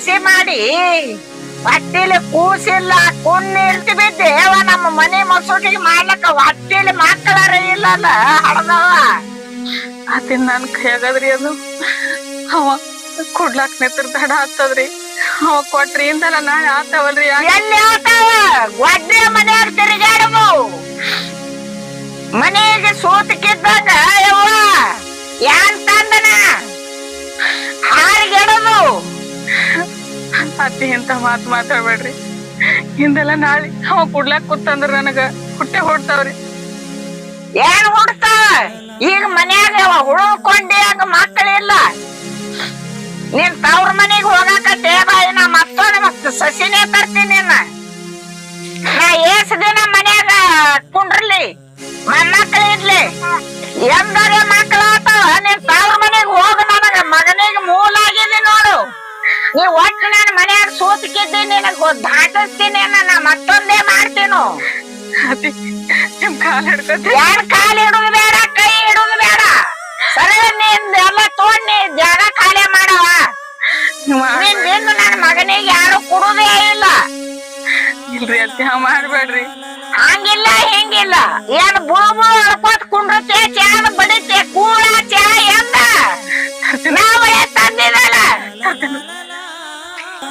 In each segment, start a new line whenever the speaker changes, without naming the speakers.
ಸಸಿ ಮಾಡಿ. ಹೊಟ್ಟಿಲಿ ಕೂಸಿಲ್ಲ ಕುಣ್ಣಿರ್ತಿ ಬಿದ್ದೇವ ನಮ್ಮ ಮನೆ ಮಸೂಟಿಗೆ ಮಾಡ್ಲಕ್ಕ ಹೊಟ್ಟಿಲಿ ಮಕ್ಕಳಾರ ಇಲ್ಲಲ್ಲ ಹಳದವ.
ಅದನ್ ನನ್ ಕೈಯಾಗದ್ರಿ ಅದು. ಅವ ಕೊಡ್ಲಾಕ್ ನೆತ್ರ ದಡ ಹತ್ತದ್ರಿ. ಅವ ಕೊಟ್ರಿ ಇಂದಲ್ಲ ನಾಳೆ ಆತಾವಲ್ರಿ
ಎಲ್ಲಿ ಆತಾವ? ಗೊಡ್ಡೆ ಮನೆಯಾಗ ತಿರುಗಾಡವು ಮನೆಗೆ ಸೋತಕ್ಕಿದ್ದಾಗ ಯವ್ವ ಯಾನ್ ತಂದನ? ಹಾರಿಗೆಡದು
ಅತ್ತಿ ಇಂತ ಮಾತು ಮಾತಾಡ್ಬೇಡ್ರಿ. ಹಿಂದೆಲ್ಲ ನಾಳೆ ಅವ ಕುಡ್ಲಾಕ್ ಕೂತಂದ್ರ ನನಗ ಹುಟ್ಟೆ ಹೊಡ್ತಾವ್ರಿ.
ಏನ್ ಹುಡ್ತಾವ? ಈಗ ಮನ್ಯಾಗ ಹುಡುಕೊಂಡಿ ಆಗ ಮಕ್ಕಳಿಲ್ಲ ನೀನ್ ತವ್ರ ಮನೆಗ್ ಹೋಗಾಕ ಬಾಯಿ ನಾ ಮತ್ತೊಂದು ಮತ್ತ ಸಸಿನೇ ತರ್ತೀನಿ ನಾ ಏಸ್ ದಿನ ಮನ್ಯಾಗ ಕುಂಡ್ರಲಿ? ಇರ್ಲಿ? ಎಂದರೆ ಒಟ್ಟು ನಾನು ಮನ್ಯಾಗ ಸೋತ್ ನಿನಗ ದಾಟಿಸ್ತೀನಿ ನಾನು ಮತ್ತೊಂದೇ ಮಾಡ್ತೀನು.
ನಿಮ್ ಕಾಲ್ ಹಿಡ್ಕೊತೀನಿ.
ಯಾರ ಕಾಲು ಹಿಡುದು ಬೇಡ ಕೈ ಹಿಡುದು ಬೇಡ. ಸರಿ ನಿಂದ ಎಲ್ಲ ನೀ ಜಾಗ ಖಾಲಿ ಮಾಡವ. ನಿನ್ ನಿಂದು ನನ್ನ ಮಗನಿಗೆ ಯಾರು ಕೊಡುದೇ ಇಲ್ಲ.
ಇಲ್ರಿ ಅತ್ತಿ ಮಾಡ್ಬೇಡ್ರಿ.
ಹಂಗಿಲ್ಲ ಹಿಂಗಿಲ್ಲ. ಏನ್ ಬುಳು ಬುಳು ಅಳ್ಕೋತ್ ಕುಂಡ್ರತೆ ಚಾದ ಬಡಿತೆ ಕೂಡ ಚಾ ಎಂದ. ನಾವು ತಂದಿದಲ್ಲ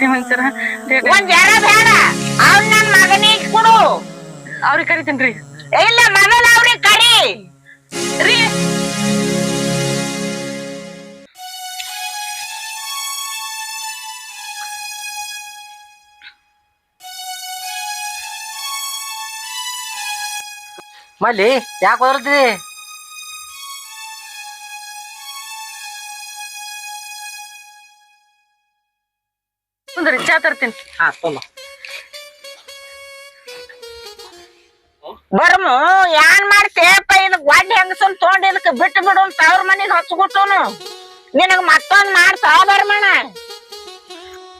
ತಗೋರಿ ಒಂದ್ಸರ
ಒಂದ್ ಜರ ಬೇಡ? ಅವ್ನ ನನ್ ಮಗನಿಗೆ ಕೊಡು.
ಅವ್ರಿಗೆ ಕರಿತೀನ್ರಿ
ಇಲ್ಲ ಮೊದಲ ಅವ್ರಿಗೆ ಕರಿ.
ರೀ.
ಮಲ್ಲಿ ಯಾಕೆ ಬದಲ್ತಿದಿ
ಕುಂದ್ರಿ ಚಾ ತರ್ತೀನಿ.
ಹಾ ತುಂಬ
ಬರ್ಮು ಯಾನ್ ಮಾಡ್ತೇಪ ಇದು ಗೊಡ್ಡ ಹೆಂಗಸನ್ ತೊಗೊಂಡ್ ಇದಕ್ ಬಿಟ್ಟು ಬಿಡು ಅಂತ ಅವ್ರ ಮನಿಗ್ ಹಚ್ಕೊಟ್ಟನು ನಿನಗ್ ಮತ್ತೊಂದ್ ಮಾಡ್ತಾ ಬರ್ಮಣ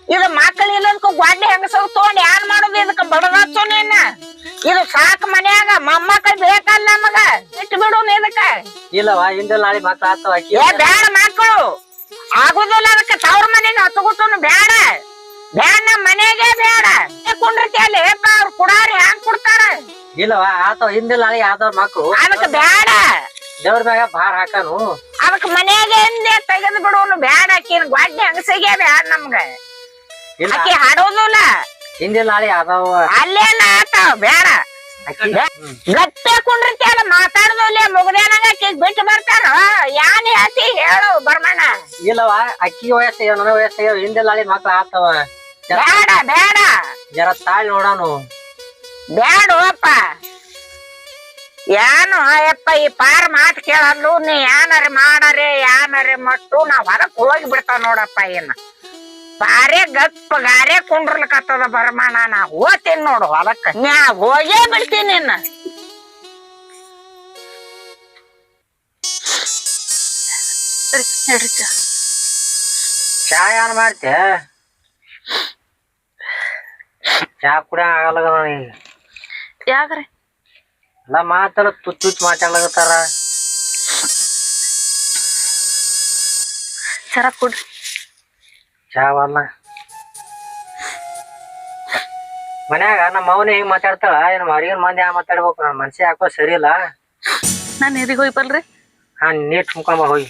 ಇದು ಮಕ್ಕಳು ಇಲ್ಲದಕ್ಕ ಗೊಡ್ಡ ಹೆಂಗಸರ್ ತೊಗೊಂಡ್ ಏನ್ ಮಾಡೋದು ಇದಕ್ಕ ಬಡದಚ್ಚು ನಿನ್ನ ಇದು ಸಾಕ್ ಮನ್ಯಾಗ ಮೊಮ್ಮಕ್ಳ ಬೇಕಲ್ಲ ನಮಗ. ಬಿಟ್ಟು ಬಿಡು ಇದಕ್ಕ.
ಇಲ್ಲವಾ ಹಿಂದೆ ನಾಳೆ ಆತವ
ಏ ಬೇಡ ಮಕ್ಕಳು ಆಗುದಿಲ್ಲ ಅದಕ್ಕ ತವ್ರ ಮನೆಗೆ ಹಚ್ಕೊಟ್ಟನು ಬೇಡ ಬೇಡ ನಮ್ಮ ಮನೆಗೆ ಬೇಡ. ಏ ಕುಂಡ್ರತಿ ಅಲ್ಲಿ ಏಪ್ಪ ಅವ್ರು ಕುಡಾರಿ ಹ್ಯಾಂಗ್ ಕೊಡ್ತಾರ?
ಇಲ್ಲವ ಆತವ ಹಿಂದೆ ನಾಳೆ ಆದವ್ರ ಮಕ್ಳು
ಅದಕ್ಕ ಬೇಡ.
ದೇವ್ರ ಮ್ಯಾಗ ಭಾರ ಹಾಕಾನು.
ಅದಕ್ ಮನೆಗೆ ಹಿಂದೆ ತೆಗೆದು ಬಿಡೋನು ಬ್ಯಾಡ ಆಕಿನ ಗೊಡ್ಡ ಹಂಗಸಿಗೆ ಬ್ಯಾಡ ನಮ್ಗ.
ಇಲ್ಲ.
ಆಕಿ ಹಾಡೋದಿಲ್ಲ.
ಹಿಂದೆ ನಾಳೆ ಆದವ
ಅಲ್ಲೇನ ಆತಾವ ಬೇಡ.
ಆಕಿ
ಗಟ್ಟೆ ಕುಂಡ್ರತಿ ಅಲ್ಲ ಮಾತಾಡುದಿಲ್ಲ ಮುಗ್ದೇನಾಗ ಆಕಿ ಬಿಟ್ಟು ಬರ್ತಾರ ಯಾನ್ ಹೇಳ್ತಿ ಹೇಳು ಬರ್ಮಣ್ಣ.
ಇಲ್ಲವ ಅಕ್ಕಿ ವಯಸ್ಸು ನನ್ನ ವಯಸ್ಸು ಹಿಂದೆ ನಾಳೆ ಮಕ್ಳು ಆತವ.
ಬೇಡ ಬೇಡ.
ಜರ ತಾಳಿ ನೋಡೋನು.
ಬ್ಯಾಡು ಅಪ್ಪ. ಏನು ಅಯ್ಯಪ್ಪ ಈ ಪಾರ್ ಮಾತು ಕೇಳಲ್ಲು ನೀ ಯಾನರೆ ಮಾಡರೆ ಯಾನರೆ ಮಟ್ಟು ನಾ ಹೊರಕ್ ಹೋಗಿ ಬಿಡ್ತಾವ ನೋಡಪ್ಪ ಏನ. ಪಾರೆ ಗಪ್ಪ ಗಾರೆ ಕುಂಡ್ರಲ್ಕತ್ತದ ಬರಮಾನ ನಾ ಹೋಗ್ತೀನಿ ನೋಡು ಹೊಲಕ್ಕ. ನಾ ಹೋಗೇ ಬಿಡ್ತೀನಿ
ಚಾ
ಚಾ ಏನ್ ಮಾಡ್ತೆ ಚಾ ಕೂಡ ಆಗಲ್ಲ ಈಗ.
ಯಾಕ್ರಿ?
ಎಲ್ಲ ಮಾತಾಡ ತುತ್ ತುತ್ ಮಾತಾಡ್ಲಾಗತ್ತಾರ
ಸರ ಕೊಡ್ರಿ.
ಚಾವಲ್ಲ ಮನ್ಯಾಗ ನಮ್ಮ ಅವನ ಹೆಂಗ್ ಮಾತಾಡ್ತಾಳ ಏನು ಹೊರಗಿನ ಮಂದಿ ಯಾ ಮಾತಾಡ್ಬೇಕು ನನ್ನ ಮನ್ಸಿ ಯಾಕೋ ಸರಿ ಇಲ್ಲ.
ನಾನು ಎದಿಗೆ ಹೋಗಿ ಬಲ್ರಿ
ಹಾ ನೀಟ್ ಮುಖಂಬ ಹೋಗಿ.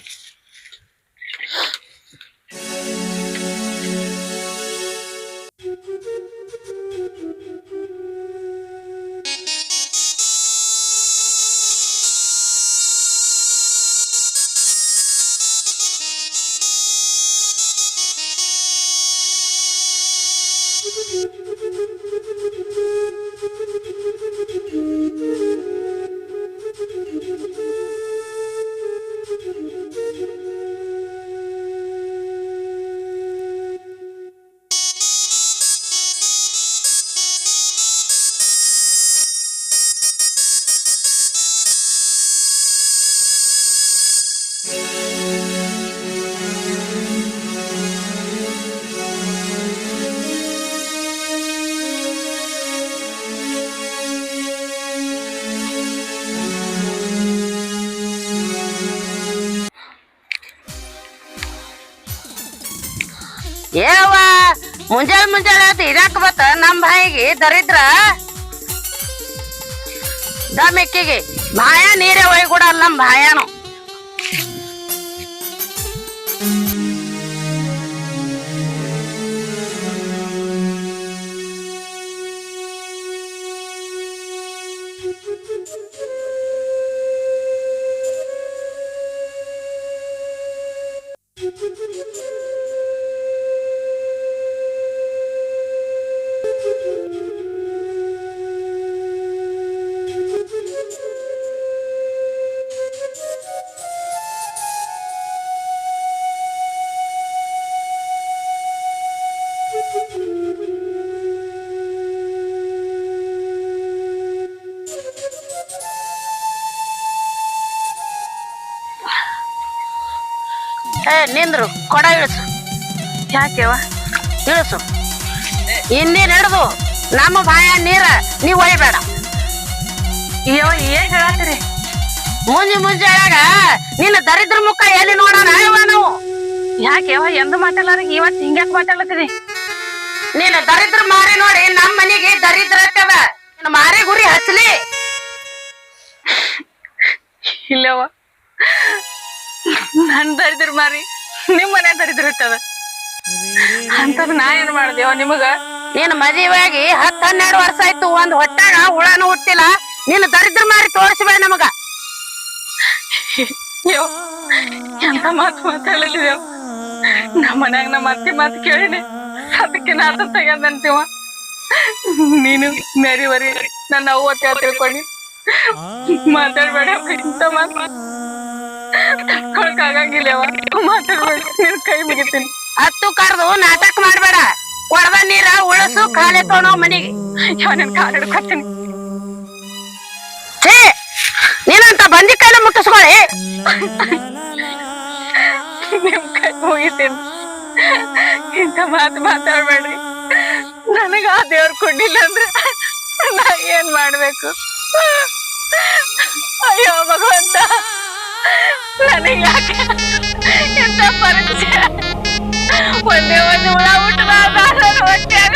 ಏವ ಮುಂಜಾನೆ ಮುಂಜಾನೆ ಅದು ಇರಾಕ್ ಬತ್ತ, ನಮ್ ಬಾಯಿಗೆ ದರಿದ್ರ. ದಮೆಕ್ಕಿಗೆ ಬಾಯ ನೀರೇ ಒಯ್ಗೂಡಲ್ಲ ನಮ್ ಬಾಯಾನು. ಏ, ನಿಂದ್ರು. ಕೊಡ ಇಳಿಸು.
ಯಾಕೆವ
ಇಳಿಸು. ಹಿಂದಿ ನಡೆದು ನಮ್ಮ ಬಾಯ ನೀರ ನೀವು ಒಯ್ಬೇಡ.
ಅಯ್ಯೋ, ಏನ್ ಹೇಳತ್ತೀರಿ?
ಮುಂಜಿ ಮುಂಜಾಗ ನಿನ್ನ ದರಿದ್ರ ಮುಖ ಎಲ್ಲಿ ನೋಡೋಣ ನಾವು?
ಯಾಕೆವ ಎಂದು ಮಾತಾಡ್ಲಾರ ಇವತ್ತು ಹಿಂಗ್ಯಾಕ್ ಮಾತಾಡ್ಲತ್ತೀರಿ?
ನಿನ್ನ ದರಿದ್ರ ಮಾರಿ ನೋಡಿ ನಮ್ಮ ಮನೆಗೆ ದರಿದ್ರ ಮಾರಿ ಗುರಿ ಹಚ್ಚಲಿ.
ಇಲ್ಲವ ನನ್ ದರಿದ್ರ ಮಾರಿ ನಿಮ್ ಮನೆ ದರಿದ್ರ ಇರ್ತದ. ಅಂತದ್ ನಾ ಏನ್ ಮಾಡ್ದೇವ ನಿಮಗ?
ನೀನ್ ಮದಿವಾಗಿ ಹತ್ತ ಹನ್ನೆರಡು ವರ್ಷ ಆಯ್ತು ಒಂದ್ ಹೊಟ್ಟಾಗ ಹುಳನು ಹುಟ್ಟಿಲ್ಲ. ನೀನ್ ದರಿದ್ರ ಮಾರಿ ತೋರಿಸ್ಬೇಡ ನಮಗ.
ಯೋ ಎಂತ ಮಾತು ಮಾತಾಡಲಿದೇವ್ ನಮ್ಮ ಮನ್ಯಾಗ ನಮ್ಮ ಅತ್ತಿ ಮಾತು ಕೇಳಿನಿ. ಅದಕ್ಕೆ ನಾತ ತೆಗ್ಯದಂತೀವ ನೀನು ಮೇರಿವರಿ ನನ್ನ ಅವ್ವ ತಿಳ್ಕೊಂಡಿ ಮಾತಾಡ್ಬೇಡ ಇಂತ ಮಾತು? ತಡ್ಕೊಳಕ್ಕಾಗಂಗಿಲ್ಲವ ಮಾತಾಡ್ಬೇಡ ನಿನ್ ಕೈ ಮುಗಿತೀನಿ.
ಹತ್ತು ಕರ್ದು ನಾಟಕ ಮಾಡ್ಬೇಡ. ಕೊಡದ ನೀರ ಉಳಸು ಖಾಲಿ ತೊಗೊಂಡು ಮನೆಗೆ.
ಯಾವ ನನ್ ಕಾಲ್ ಹಿಡ್ಕೊತೀನಿ.
ಛೇ ನೀನಂತ ಬಂದಿ ಕೈಲ ಮುಟ್ಟಿಸ್ಕೊಳ್ಳಿ.
ನಿಮ್ ಕೈ ಮುಗಿತೀನಿ. ಇಂಥ ಮಾತು ಮಾತಾಡ್ಬೇಡ್ರಿ. ನನಗ ಆ ದೇವ್ರ ಕೊಡ್ಲಿಲ್ಲ ಅಂದ್ರೆ ನಾ ಏನ್ ಮಾಡ್ಬೇಕು? ಅಯ್ಯೋ ಭಗವಂತ. ನನಗೆ ಯಾಕೆ ಎಂತ ಪರೀಕ್ಷೆ ಒಂದೇ ಒಂದು ಹುಳ ಹುಟ್ಟದ ಹೊಟ್ಯಾಗ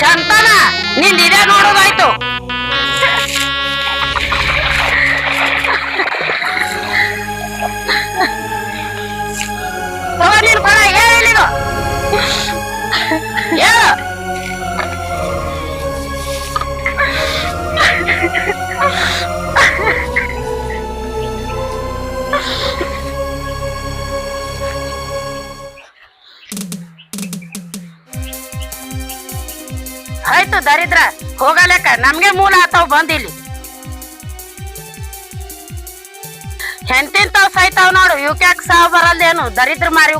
ಚಂತನ, ನಿಂದ ಇದೇ ನೋಡೋದಾಯ್ತು. ನೀನ್ ಕೊಡ ಹೇಳಿದು ಹೇಳು ಆಯ್ತು ದರಿದ್ರ ಹೋಗಲೆಕ್ಕ ನಮ್ಗೆ ಮೂಲ ಆತಾವ್ ಬಂದಿಲ್ಲಿ ಹೆಂತಿಂತಾವ್ ಸಾಯ್ತಾವ್ ನೋಡು. ಇವಕ್ಯಾಕ್ ಸಾವ್ ಬರಲ್ದೇನು ದರಿದ್ರ ಮಾರಿ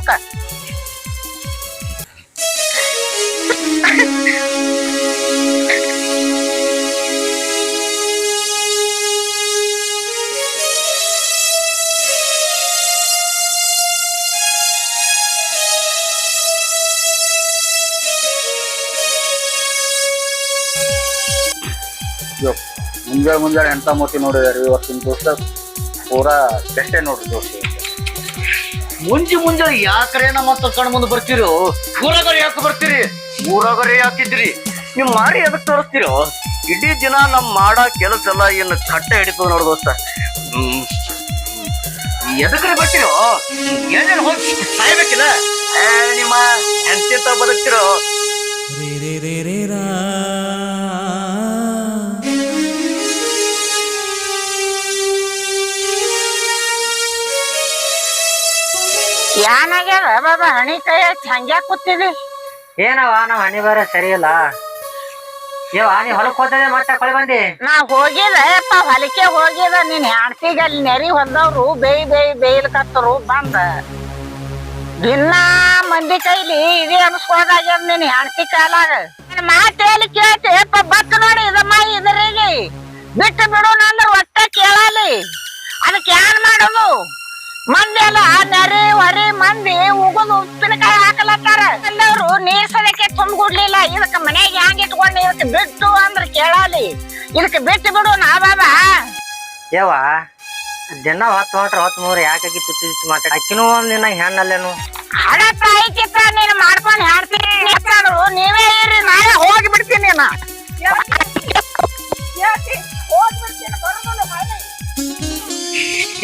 ಮುಂಜಾನೆ ಮುಂಜಾನೆ ಎಂತ ಮೂರ್ತಿ ನೋಡಿದಾರೆ ಇವತ್ತಿನ ದೋಸ್ತ ಪೂರಾ ಬೆಟ್ಟೆ ನೋಡ್ರಿ ದೋಸ್ತ.
ಮುಂಜಿ ಮುಂಜಾನೆ ಯಾಕ್ರೆ ನಮ್ಮ ತಕೊಂಡ್ ಕಣ್ ಮುಂದೆ ಬರ್ತೀರೋ? ಊರಾಗರೆ ಯಾಕೆ ಬರ್ತೀರಿ? ಊರಾಗರೆ ಯಾಕಿದ್ರಿ ನಿಮ್ ಮಾಡಿ ಎದಕ್ ತೋರಿಸ್ತೀರೋ? ಇಡೀ ದಿನ ನಮ್ ಮಾಡೋ ಕೆಲಸ ಎಲ್ಲ ಏನು ಕಟ್ಟ ಹಿಡಿತದ ನೋಡು ದೋಸ್ತ. ಹ್ಮ್. ಎದಕ್ರೆ ಬರ್ತೀರೋ? ಏನೇನು ಹೋಗಿ ಸಾಯ್ಬೇಕಿಲ್ಲ? ಏ, ನಿಮ್ಮ ಎಂತ ಬದುಕ್ತಿರೋ?
ರೇ ರೇ ರೇ ರೇ ರಾ
ಬಾಬಾ ಹಣಿ ಕೈ ಹಂಗ ಕೂತಿದಿ?
ಏನವ ನಾವ್ ಹಣಿ ಬರ ಸರಿ ಇಲ್ಲ. ಯವ್ವ ನೀ ಹೊಲಕ್ ಹೋದ್ರೆ ಮತ್ತೆ ಕೊಳೆ ಬಂದಿ?
ನಾ ಹೋಗಿದ ಹೊಲಕ್ಕೆ ಹೋಗಿದ ನಿನ್ ಹೆಣ್ತಿಗೆ ಅಲ್ಲಿ ನೆರಿ ಹೊಂದವ್ರು ಬೇಯ್ ಬೇಯ್ ಬೇಯ್ಲಿಕತ್ತರು ಬಂದ. ದಿನ ಮಂದಿ ಕೈಲಿ ಇದೇ ಅನ್ಸ್ಕೊಳದಾಗ್ಯದ ನಿನ್ ಹೆಣ್ತಿ ಕಾಲಾಗ. ಮಾತೇಲಿ ಕೇಳ್ತಿ? ಎಪ್ಪ ಬತ್ ನೋಡಿ ಇದಮ್ಮ ಇದ್ರಿಗೆ. ಬಿಟ್ಟು ಬಿಡು ನಂದ್ರ ಒಟ್ಟ ಕೇಳಲಿ. ಅದಕ್ಕೆ ಏನ್ ಮಾಡೋದು?
ಮಂದಿ ಅಲ್ಲ ನರಿ ಹೊರಿ ಮಂದಿ ಉಗುದು ಉಪ್ಪಿನಕಾಯಿ ಹಾಕಲತ್ತಾರ ಎಲ್ಲರೂ ನೀರ್ ಸದಕ್ಕೆ ತುಂಬಿಕೊಡ್ಲಿಲ್ಲ ಇದಕ್ಕ ಮನೆಗೆ ಹ್ಯಾಂಗ ಇಟ್ಕೊಂಡು ಇದಕ್ಕೆ ಬಿಟ್ಟು ಅಂದ್ರೆ ಕೇಳಲಿ ಇದಕ್ಕೆ ಬಿಟ್ಟು ಬಿಡು ನಾ ಬಾಬಾ
ಯವ್ವ ದಿನ ಹೊತ್ತು ಹೊಟ್ರ ಹೊತ್ತು ಮೂರು ಯಾಕಾಗಿ ತುಚ್ಚು ತುಚ್ಚಿ ಮಾತಾಡ ಅಕ್ಕಿನೂ ಒಂದ್ ದಿನ ಹೆಣ್ಣಲ್ಲೇನು
ಹಣ ತಾಯಿ ಚಿತ್ರ ನೀನು ಮಾಡ್ಕೊಂಡು ಹಾಡ್ತೀನಿ ನೀವೇ ಇರ್ರಿ ನಾಳೆ ಹೋಗಿ ಬಿಡ್ತೀನಿ ನಾ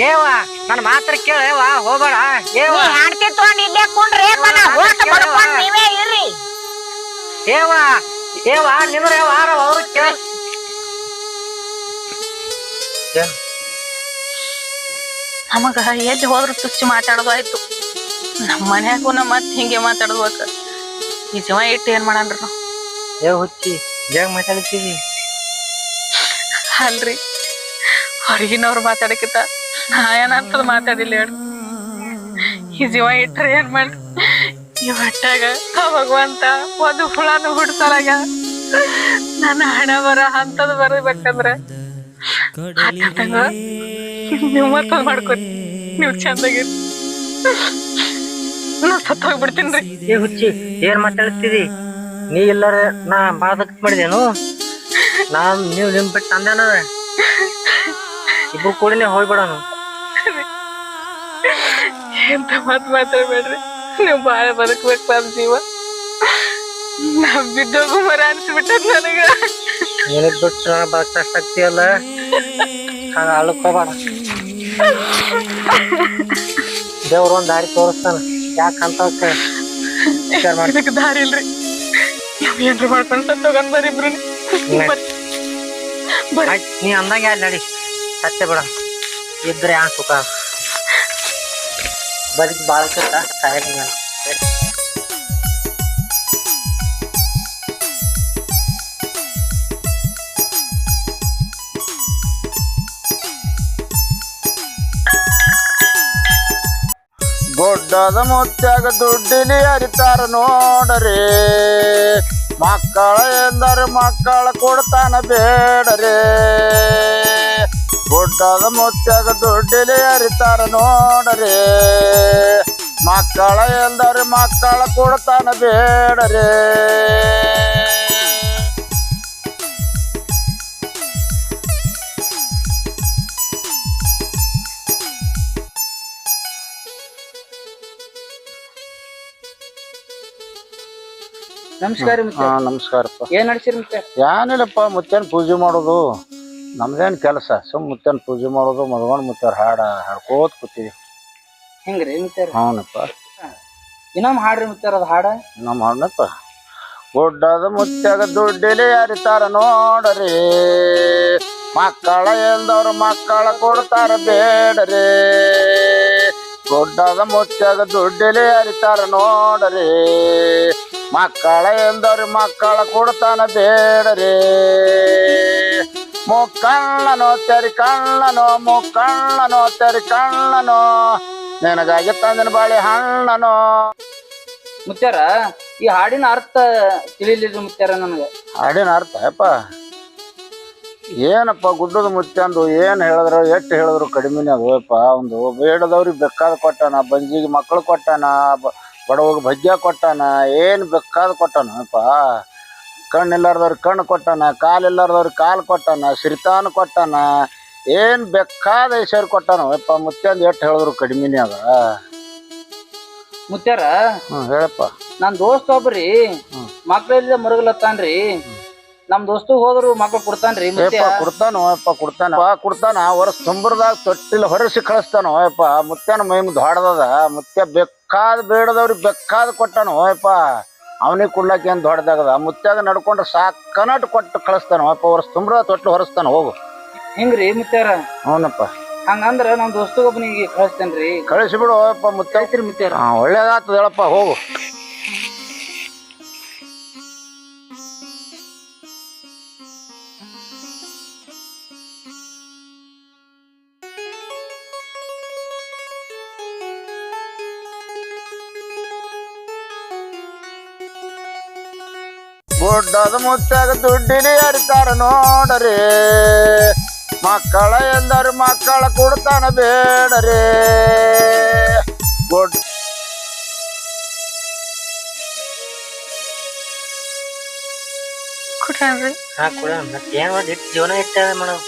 ಏವ ನನ್ನ ಮಾತ್ರ ಕೇಳವ ಹೋಗೋಣ ಏವ
ನೀ ಹಾಡ್ತಿ ತಗೊಂಡ್ ಇಲ್ಲೇ ಕುಂಡ್ರಿ ಮನ ಓಟ್ ಬಡ್ಕೊಂಡ್ ನೀವೇ ಇರ್ರಿ.
ಏವ ಏವ ನಿಂದ್ರೆ ವಾರ ಅವ್ರು ಕೇಳ.
ನಮಗ ಎಲ್ಲಿ ಹೋದ್ರು ತುಚ್ಚಿ ಮಾತಾಡೋದಾಯ್ತು ನಮ್ ನಮ್ಮ ಮನ್ಯಾಗೂ ನಮ್ಮ ಮತ್ತೆ ಹಿಂಗೆ ಮಾತಾಡ್ಬೇಕ ಈ ಜೀವ ಇಟ್ಟು ಏನ್ ಮಾಡನ್ರಿ ನಾವು
ಏ ಹುಚ್ಚಿ ಹೇಗ್ ಮಾತಾಡ್ತೀವಿ
ಅಲ್ರಿ. ಹೊರಗಿನವ್ರು ಮಾತಾಡಕ್ಕಿಂತ ನಾ ಏನಂತದ ಮಾತಾಡಿಲ್ಲ ಹೇಳು. ಈ ಜೀವ ಇಟ್ರೆ ಏನ್ ಮಾಡ್ರಿ ಈ ಹೊಟ್ಟಾಗ ಭಗವಂತ ಒಂದು ಹುಳನು ಹುಡ್ತಾರಾಗ ನನ್ನ ಹಣ ಬರ ಅಂತದ್ ಬರಬೇಕಂದ್ರ ನೀವು ಮತ್ತೊಂದ್ ಮಾಡ್ಕೊರಿ. ನೀವು ಚಂದಾಗಿರಿ ನಾ ಸತ್ತು ಹೋಗ್ಬಿಡ್ತೀನಿ
ಏ ಹುಚ್ಚಿ, ಏನ್ ಮಾತಾಡ್ತೀರಿ ನೀ ಇಲ್ಲಾರ ನಾ ಬಾದಕ್ ಮಾಡಿದೇನು? ನಾನ್ ನೀವು ನಿಮ್ ಬಿಟ್ಟು ಅಂದೇನ ಇಬ್ರು ಕೂಡನೆ ಹೋಗ್ಬಿಡೋನು.
ಎಂತ ಮಾತು ಮಾತಾಡ್ಬೇಡ್ರಿ. ನೀವು ಬಾಳ ಬದುಕ್ಬೇಕು ನಮ್ ಜೀವ. ನಾವ್ ಬಿದ್ದೋಗು ಮರ ಅನ್ಸ್ಬಿಟ್ಟದ್ ನನಗ.
ನಿನಗ್ ಬಿಟ್ಟು ನಾನು ಬದುಕ ಶಕ್ತಿ ಅಲ್ಲ? ನಾನು ಅಳ್ಕೋಬೇಡ ದೇವ್ರ ಒಂದ್ ದಾರಿ ತೋರಿಸ್ತಾನ. ಯಾಕಂತ ವಿಚಾರ ಮಾಡಿ.
ಇದಕ್ ದಾರಿ ಇಲ್ರಿ. ನಾವ್ ಏನ್ರ ಮಾಡ್ಕೊಂಡ್ ಸತ್ತೋಗನ್ ಬರೀ ಇಬ್ರು
ನೀ ಅಂದಾಗ ಯಾರು ನಡಿ. ಸತ್ಯ ಬಿಡ. ಇದ್ರೆ ಯಾನ್ ಸುಖ? ಬದುಕಿ ಕೆಟ್ಟ ಸಾಯಂಗ
ಮುತ್ತಾಗ ದುಡ್ಡಿಲಿ ಅರಿತಾರ ನೋಡರಿ. ಮಕ್ಕಳ ಎಂದರೆ ಮಕ್ಕಳ ಕೊಡ್ತಾನ ಬೇಡರಿ. ಗುಡ್ಡದ ಮುತ್ಯಾಗ ದುಡ್ಡಿಲಿ ಅರಿತಾರ ನೋಡರಿ. ಮಕ್ಕಳ ಎಂದರೆ ಮಕ್ಕಳ ಕೊಡ್ತಾನ ಬೇಡರಿ.
ನಮಸ್ಕಾರ
ಹಾ ನಮಸ್ಕಾರಪ್ಪ.
ಏನ್ ನಡ್ಸಿರಿ ಮತ್ತೆ
ಏನಿಲ್ಲಪ್ಪ ಮುತ್ತೇನ್ ಪೂಜೆ ಮಾಡೋದು. ನಮ್ದೇನ್ ಕೆಲಸ? ಸುಮ್ ಮುತ್ತೇನ್ ಪೂಜೆ ಮಾಡೋದು ಮದ್ಗೊಂಡ್ ಮುತ್ತಾರ ಹಾಡ ಹಾಡ್ಕೋತ ಕೂತೀವಿ.
ಹೆಂಗ್ರಿ ಮುತ್ತಾರ
ಹಾನಪ್ಪ.
ಇನ್ನೊಮ್ಮೆ ಹಾಡ್ರಿ ಮುತ್ತಾರ ಅದು ಹಾಡ?
ನಮ್ಮ ಹಣ್ಣಪ್ಪ ಗುಡ್ಡದ ಮುತ್ಯಾಗ ದುಡ್ಡಿಲಿ ಅರಿತಾರ ನೋಡರಿ. ಮಕ್ಕಳ ಎಂದವ್ರು ಮಕ್ಕಳ ಕೊಡ್ತಾರ ಬೇಡರಿ. ಗುಡ್ಡದ ಮುತ್ಯಾಗ ದುಡ್ಡಿಲಿ ಅರಿತಾರ ನೋಡರಿ. ಮಕ್ಕಳ ಎಂದವ್ರು ಮಕ್ಕಳ ಕೊಡ್ತಾನ ಬೇಡರಿ. ಮುಕ್ಕಣ್ಣನೋ ತೆರಿ ಕಣ್ಣನೋ ಮುಕ್ಕಣ್ಣನೋ ತೆರಿ ಕಣ್ಣನೋ ನಿನಗಾಗಿ ತಂದಿನ ಬಾಳೆ ಹಣ್ಣನೋ.
ಮುತ್ಯಾರ ಈ ಹಾಡಿನ ಅರ್ಥ ತಿಳಿಲಿಲ್ಲ ಮುತ್ಯಾರ ನನಗೆ.
ಹಾಡಿನ ಅರ್ಥ ಅಪ್ಪ. ಏನಪ್ಪ ಗುಡ್ಡದ ಮುತ್ಯಂದು ಏನ್ ಹೇಳಿದ್ರು ಎಷ್ಟು ಹೇಳಿದ್ರು ಕಡಿಮೆನೇ ಅಪ್ಪ. ಒಂದು ಬೇಡದವ್ರಿಗೆ ಬೇಕಾದ ಕೊಟ್ಟಾನ ಬಂಜಿಗೆ ಮಕ್ಕಳು ಕೊಟ್ಟಾನ ಬಡವಾಗ ಭಜ್ಯ ಕೊಟ್ಟಾನ ಏನ್ ಬೇಕಾದ ಕೊಟ್ಟಾನಪ್ಪ ಕಣ್ಣಿಲ್ಲಾರ್ದವ್ರಿಗೆ ಕಣ್ಣು ಕೊಟ್ಟಾನ ಕಾಲಿಲ್ಲಾರ್ದವ್ರಿಗೆ ಕಾಲು ಕೊಟ್ಟಾನ ಸಿರಿತಾನ ಕೊಟ್ಟಾನ ಏನ್ ಬೇಕಾದ ಐಶ್ವರ್ಯ ಕೊಟ್ಟಾನ ಯಪ್ಪ ಮುತ್ಯಂದು ಎಷ್ಟು ಹೇಳಿದ್ರು ಕಡಿಮೆನೇ ಅದ.
ಮುತ್ತಾರ
ಹ್ಞೂ ಹೇಳಪ್ಪ.
ನನ್ ದೋಸ್ತ ಒಬ್ರಿ ಮಕ್ಳಿಲ್ಲ ಮರಗಲತ್ತಾನ್ರಿ. ನಮ್ ದೋಸ್ತು ಹೋದ್ರು ಮಕ್ಳು ಕೊಡ್ತಾನ್ರಿ ಮುತ್ಯ
ಕೊಡ್ತಾನ ಯಪ್ಪ ಕೊಡ್ತಾನ. ಪಾ ಕೊಡ್ತಾನ ವರ್ಷ ತುಂಬರದಾಗ ತೊಟ್ಟಿಲ್ಲ ಹೊರಸಿ ಕಳಿಸ್ತಾನ ಅಪ್ಪ ಮುತ್ಯನ ಮೈ ದೊಡ್ಡದದ ಮುತ್ಯ ಬೇಕಾದ ಬೇಡದವ್ರಿಗೆ ಬೇಕಾದ ಕೊಟ್ಟಾನ ಯಪ್ಪ. ಅವನಿಗೆ ಕೊಡ್ಲಾಕ ಏನ್ ದೊಡ್ಡದಾಗದ? ಮುತ್ಯಾಗ ನಡ್ಕೊಂಡ್ರೆ ಸಾಕನಟ್ ಕೊಟ್ಟು ಕಳಿಸ್ತಾನ ಅಪ್ಪ ವರ್ಷ ತುಂಬ್ರ ತೊಟ್ಲು ಹೊರಸ್ತಾನ ಹೋಗು.
ಹಿಂಗ್ರಿ ಮುತ್ತಾರ
ಅವನಪ್ಪ.
ಹಂಗಂದ್ರೆ ನಮ್ಮ ದೋಸ್ತಗೊಬ್ಬನಿಗೆ ಕಳಿಸ್ತೇನ್ರಿ.
ಕಳಿಸಿಬಿಡು ಅಪ್ಪ ಯಪ್ಪ
ಮುತ್ಯಾರ. ಮುತ್ತಾರ
ಒಳ್ಳೇದಾಗ್ತದ ಹೇಳಪ್ಪ ಹೋಗು. ಗುಡ್ಡದ ಮುತ್ತಾಗ ದುಡ್ಡಿಲಿ ಅರಿತಾರ ನೋಡರಿ ಮಕ್ಕಳ ಎಂದರು ಮಕ್ಕಳ ಕೊಡ್ತಾನ ಬೇಡರೇ ಗುಡ್
ಕುಡ್ರಿ
ಹಾ ಕೂಡ ಮತ್ತೆ ಏನ್ ಮಾಡಿ ಇಟ್ಟು ಜೀವನ ಇಟ್ಟ ಮೇಡಮ್